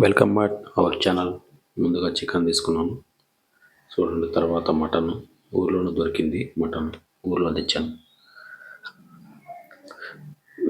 Welcome back our channel ముందుగా chicken తీసుకున్నాను. చూడండి తర్వాత మటన్. ఊర్లోనే దొరికింది మటన్. ఊర్లో తెచ్చాను.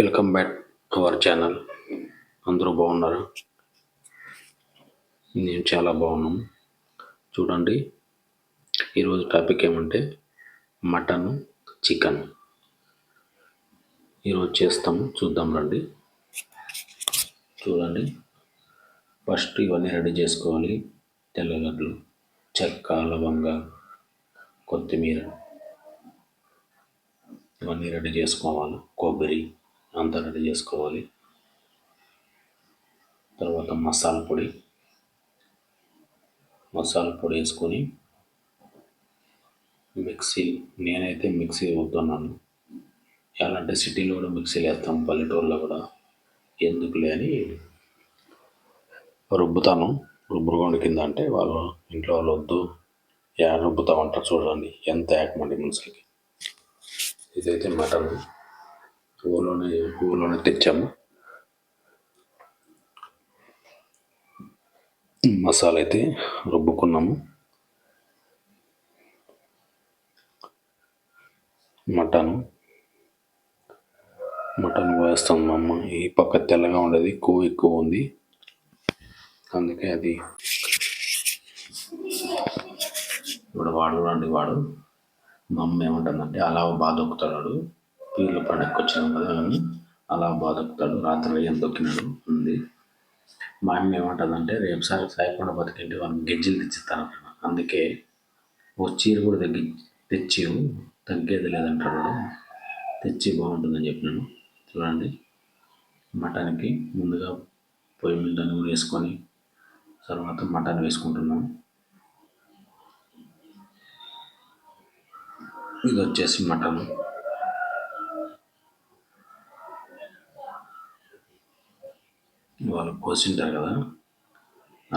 వెల్కమ్ బ్యాక్ అవర్ ఛానల్ అందరూ బాగున్నారా? నేను చాలా బాగున్నాను. చూడండి ఈరోజు టాపిక్ ఏమంటే మటన్ చికెన్. ఈరోజు చేస్తాము. చూద్దాం రండి. చూడండి. ఫస్ట్ ఇవన్నీ రెడీ చేసుకోవాలి. తెల్లగడ్డలు చెక్క లవంగ కొత్తిమీర. ఇవన్నీ రెడీ చేసుకోవాలి. కొబ్బరి అంతా రెడీ చేసుకోవాలి. తర్వాత మసాలా పొడి. మసాలా పొడి వేసుకొని మిక్సీ నేనైతే మిక్సీ వద్దన్నాను. ఎలా అంటే సిటీలో కూడా మిక్సీలు వేస్తాం పల్లెటూరులో కూడా. ఎందుకులే అని రుబ్బుతాను. రుబ్బురుగొండ కింద అంటే వాళ్ళు ఇంట్లో వాళ్ళు వద్దు యా రుబ్బుతామంటారు చూడండి. ఎంత ఏకమండి మనుషులకి. ఇదైతే మటన్. ఊళ్ళోనే ఊళ్ళోనే తెచ్చాము. మసాలా అయితే రుబ్బుకున్నాము. మటన్. మటన్ వేస్తాం అమ్మ. ఈ పక్క తెల్లగా ఉండేది కొవ్వు ఎక్కువ ఉంది. అందుకే అది ఇప్పుడు వాడు రండి వాడు మా అమ్మ ఏమంటుందంటే అలా బాగా దొక్కుతాడు. పీర్ల పండుగకి వచ్చినాం కదా అని అలా బాగా దొక్కుతాడు. రాత్రి ఏం దొక్కినాడు? ఉంది. మా అమ్మ ఏమంటుందంటే రేపు సారి సాయకుండా బతికేంటి? వాళ్ళకి గింజలు తెచ్చిస్తాను అందుకే ఓ చీర కూడా తగ్గి తెచ్చి తగ్గేది లేదంటాడు తెచ్చి బాగుంటుందని చెప్పినాను చూడండి. మటన్కి ముందుగా పొయ్యి మీద నూనె వేసుకొని తర్వాత మటన్ వేసుకుంటున్నాం. ఇది వచ్చేసి మటన్. వాళ్ళు కోసింటారు కదా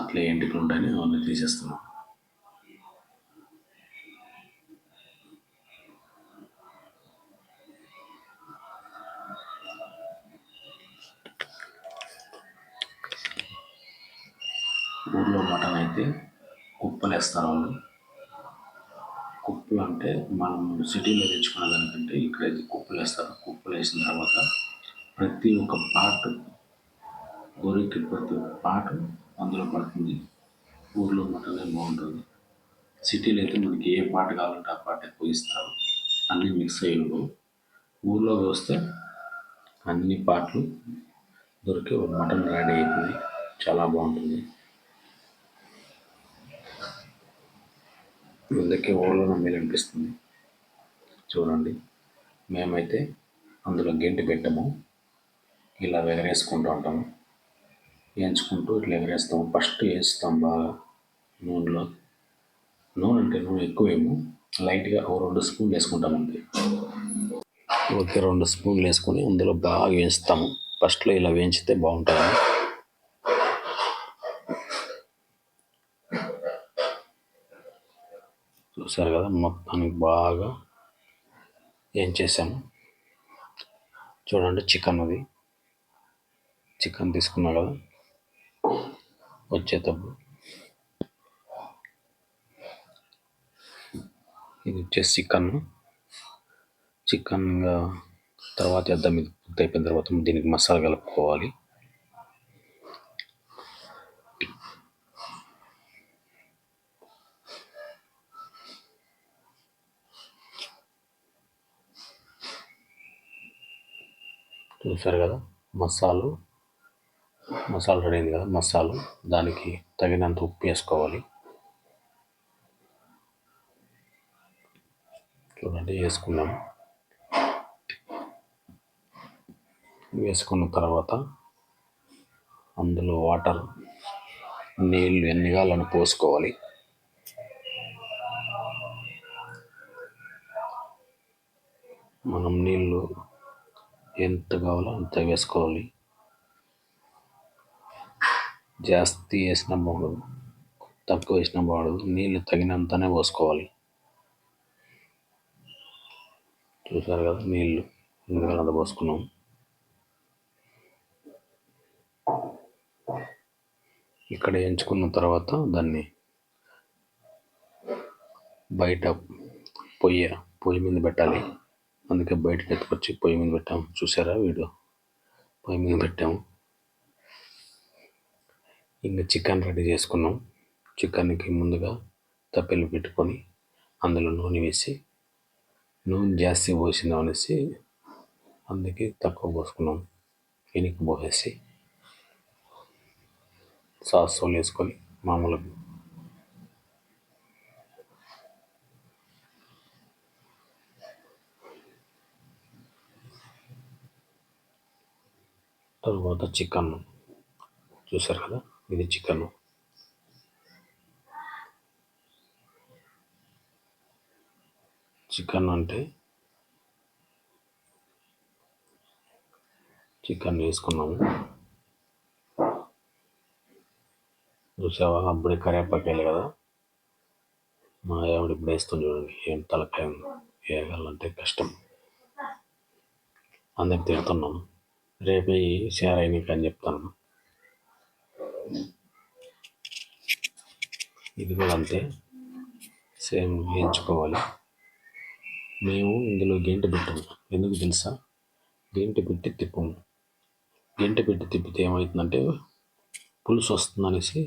అట్లా ఎంటికలు ఉంటాయని అవన్నీ తీసేస్తున్నాం. కుప్పలు వేస్తారు వాళ్ళు కుప్పలు అంటే మనం సిటీలో తెచ్చుకునే దానికంటే ఇక్కడైతే కుప్పలు వేస్తారు కుప్పలు వేసిన తర్వాత ప్రతి ఒక్క పార్ట్ గొర్రెకి ప్రతి ఒక్క పార్ట్ అందులో పడుతుంది. ఊర్లో మటన్ బాగుంటుంది. సిటీలో అయితే మనకి ఏ పాట కావాలంటే ఆ పాట ఎక్కువ ఇస్తారు అన్నీ మిక్స్ అయ్యి ఊర్లో వస్తే అన్ని పాటలు దొరికి మటన్ రెడీ అవుతుంది చాలా బాగుంటుంది. ముందుకే ఓళ్ళో నమ్మేలు అనిపిస్తుంది చూడండి. మేమైతే అందులో గెంటి పెట్టము. ఇలా ఎగరేసుకుంటూ ఉంటాము వేయించుకుంటూ ఇట్లా ఎగరేస్తాము ఫస్ట్ వేస్తాం బాగా నూనెలో. నూనె అంటే నూనె ఎక్కువేమో. లైట్గా ఒక రెండు స్పూన్లు వేసుకుంటాం అంతే. ఓకే రెండు స్పూన్లు వేసుకొని అందులో బాగా వేస్తాము. ఫస్ట్లో ఇలా వేయించితే బాగుంటుంది. చూసారు కదా మొత్తానికి బాగా ఏం చేశాను చూడండి చికెన్ అది. చికెన్ తీసుకున్నా కదా. వచ్చేటప్పుడు ఇది వచ్చేసి చికెన్. చికెన్ తర్వాత వేద్దాం. ఇది పూర్తి అయిపోయిన తర్వాత దీనికి మసాలా కలుపుకోవాలి. చూసారు కదా? మసాలు. మసాలా రెడీ అయింది కదా? మసాలు. దానికి తగినంత ఉప్పు వేసుకోవాలి. చూడండి వేసుకున్నాము వేసుకున్న తర్వాత అందులో వాటర్ నీళ్ళు ఎన్ని కావాలని పోసుకోవాలి. మనం నీళ్ళు ఎంత కావాలో అంత వేసుకోవాలి. జాస్తి వేసిన బాగుండదు తక్కువ వేసిన బాగుండదు నీళ్ళు తగినంతనే పోసుకోవాలి. చూసారు కదా నీళ్ళు ఎందుకంటే అంత పోసుకున్నాం. ఇక్కడ ఎంచుకున్న తర్వాత దాన్ని బయట పొయ్యి పొయ్యి మీద పెట్టాలి. అందుకే బయటకు ఎత్తుకొచ్చి పొయ్యి మీద పెట్టాము చూసారా వీడు? పొయ్యి మీద పెట్టాము ఇంకా చికెన్ రెడీ చేసుకున్నాం. చికెన్కి ముందుగా తప్పెలు పెట్టుకొని అందులో నూనె వేసి నూనె జాస్తి పోసిందాం అనేసి అందుకే తక్కువ పోసుకున్నాం. వెనక్కి పోసేసి సాస్ వేసుకొని మామూలుగా తర్వాత చికెన్. చూసారు కదా? ఇది చికెన్. చికెన్ అంటే చికెన్ వేసుకున్నాము. చూసావా? అప్పుడే కరివేపాకాయలు కదా? మా ఆవిడ ఇప్పుడు వేస్తుంది చూడండి. ఏం తలకాయ వేయాలంటే కష్టం. అందరికి తిడుతున్నాను రేపే షేర్ అయినాక అని చెప్తాను. ఇది కూడా అంతే. సేమ్ వేయించుకోవాలి. మేము ఇందులో గెంట పెట్టాము ఎందుకు తెలుసా? గెంట పెట్టి తిప్పము గెంట పెట్టి తిప్పితే ఏమవుతుందంటే పులుసు వస్తుందనేసి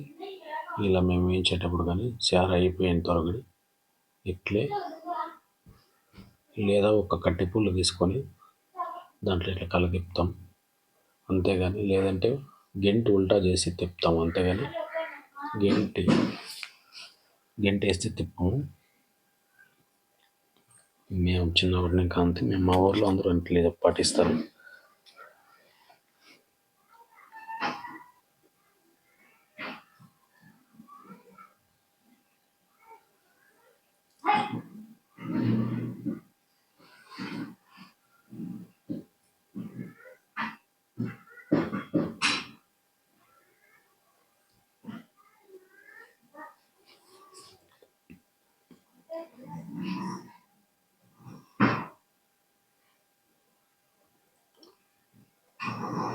ఇలా మేము వేయించేటప్పుడు కానీ చారు అయిపోయేంత వరకు ఇట్లే లేదా ఒక కట్టె పుల్లు తీసుకొని దాంట్లో ఇట్లా కలదిప్పుతాం. అంతేగాని లేదంటే గెంటి ఉల్టా చేసి తిప్పుతాం అంతేగాని గెంటి గెంటి వేస్తే తిప్పము. మేము చిన్నప్పటి నుంచి కాంతి మేము మా ఊర్లో అందరూ ఇంట్లో పాటిస్తారు.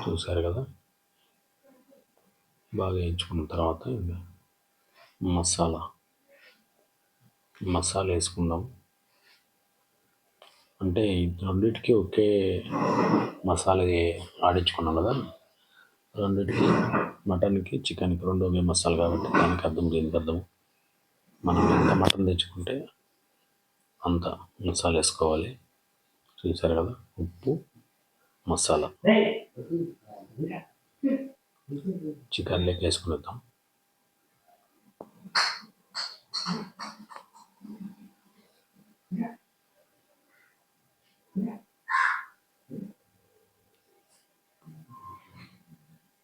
చూసారు కదా? బాగా వేయించుకున్న తర్వాత మసాలా. మసాలా వేసుకుందాం. అంటే రెండింటికి ఒకే మసాలా ఆడించుకున్నాం కదా? రెండింటికి మటన్కి చికెన్కి రెండు ఒకే మసాలా కాబట్టి దానికి అర్థం దీనికి అర్థం. మనం ఎంత మటన్ తెచ్చుకుంటే అంత మసాలా వేసుకోవాలి. చూసారు కదా? ఉప్పు మసాలా. చికెన్ లెక్క వేసుకునేద్దాం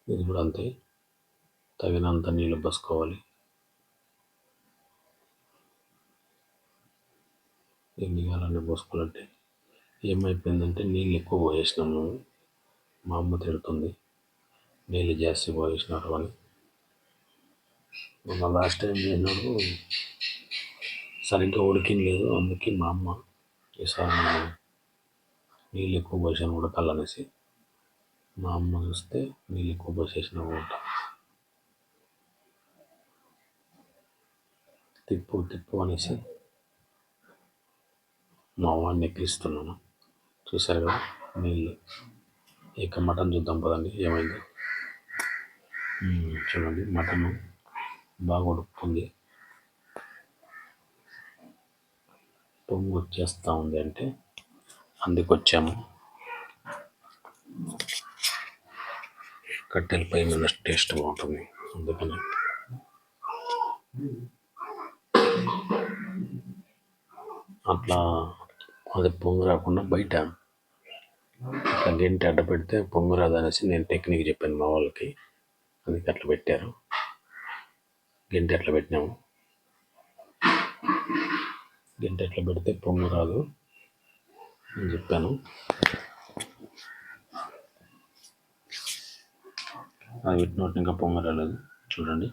ఇది కూడా అంతే. తగినంత నీళ్ళు పోసుకోవాలి. ఎన్ని కావాలని పోసుకోవాలంటే ఏమైపోయిందంటే నీళ్ళు ఎక్కువ పోసేసినాము మా అమ్మ తిడుతుంది నీళ్ళు జాస్తి పోయేసినారు అని. మొన్న లాస్ట్ టైం చేసినప్పుడు సరిగ్గా ఉడికింది అందుకే మా అమ్మ ఈసారి నీళ్ళు ఎక్కువ పోసాను ఉడకాలనేసి మా అమ్మ చూస్తే నీళ్ళు ఎక్కువ పోసేసిన ఊట తిప్పు తిప్పు అనేసి మా వాడిని ఎక్కిస్తున్నాను చూసారు కదా? నీళ్ళు. ఇక మటన్ చూద్దాం పదండి. ఏమైంది? చూడండి. మటన్ బాగా ఉడుకుతుంది పొంగు వచ్చేస్తూ ఉంది అంటే అందుకొచ్చాము. కట్టెల పై మీద టేస్ట్ బాగుంటుంది. అందుకని. అట్లా అది పొంగు రాకుండా బయట ఇట్లా గెంటి అడ్డ పెడితే పొంగు రాదనేసి నేను టెక్నిక్ చెప్పాను మా వాళ్ళకి. అందుకే అట్లా పెట్టారు. గెంటి అట్లా పెట్టినాము. గెంటి అట్లా పెడితే పొంగు రాదు అని చెప్పాను. అది పెట్టినట్టు ఇంకా పొంగు రాలేదు. చూడండి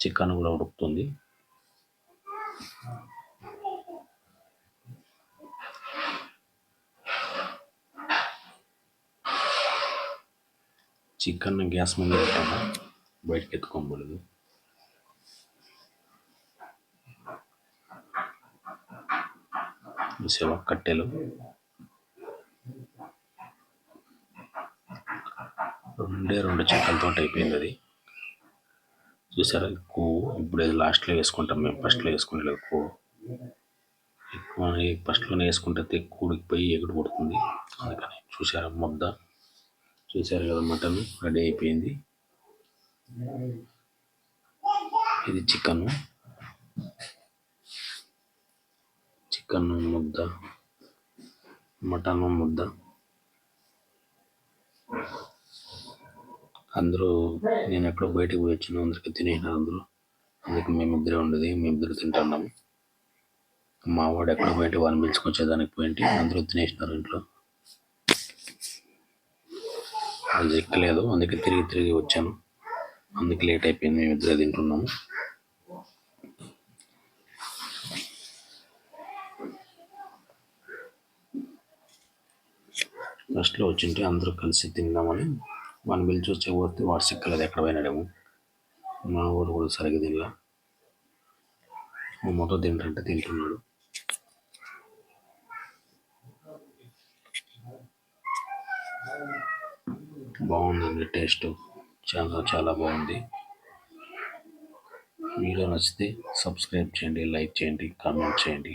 చికెన్ కూడా ఉడుకుతుంది. చికెన్ గ్యాస్ మీద పెట్టాను బయటకు ఎత్తుకోకూడదు సేవ కట్టెలు. రెండే రెండు చెక్కలతో అయిపోయింది అది. చూసారా? ఎక్కువ ఇప్పుడు లాస్ట్లో వేసుకుంటాం మేము. ఫస్ట్లో వేసుకుంటే ఎక్కువ ఎక్కువ ఫస్ట్లోనే వేసుకుంటే ఎక్కువ ఉడికిపోయి ఎగుడు పడుతుంది అందుకని చూసారా? మొద్ద. చూసారు కదా మటన్ రెడీ అయిపోయింది. ఇది చికెన్. చికెన్ ముద్ద మటన్ ముద్ద. అందరూ నేను ఎక్కడో బయటకు పోయి వచ్చిన అందరికి తినేసినారు అందరూ. అందుకే మేమిద్దరే ఉండేది మేమిద్దరు తింటున్నాము మా వాడు ఎక్కడ పోయింటి వాళ్ళని పిలుచుకొచ్చేదానికి పోయింటి అందరూ తినేసినారు ఇంట్లో. అది ఎక్కలేదు. అందుకే తిరిగి తిరిగి వచ్చాను. అందుకే లేట్ అయిపోయింది. మేము ఇద్దరు తింటున్నాము. ఫస్ట్లో వచ్చింటే అందరూ కలిసి తిందామని వన్ పిలిచి వచ్చే పోతే వాడు సిక్కలేదు. ఎక్కడ పోయినాడేమో. మా వాడు కూడా సరిగ్గా తినలా. మా మొత్తం తింటుంటే తింటున్నాడు. బాగుందండి టేస్ట్ చాలా చాలా బాగుంది. వీడియో నచ్చితే సబ్స్క్రైబ్ చేయండి లైక్ చేయండి కామెంట్ చేయండి.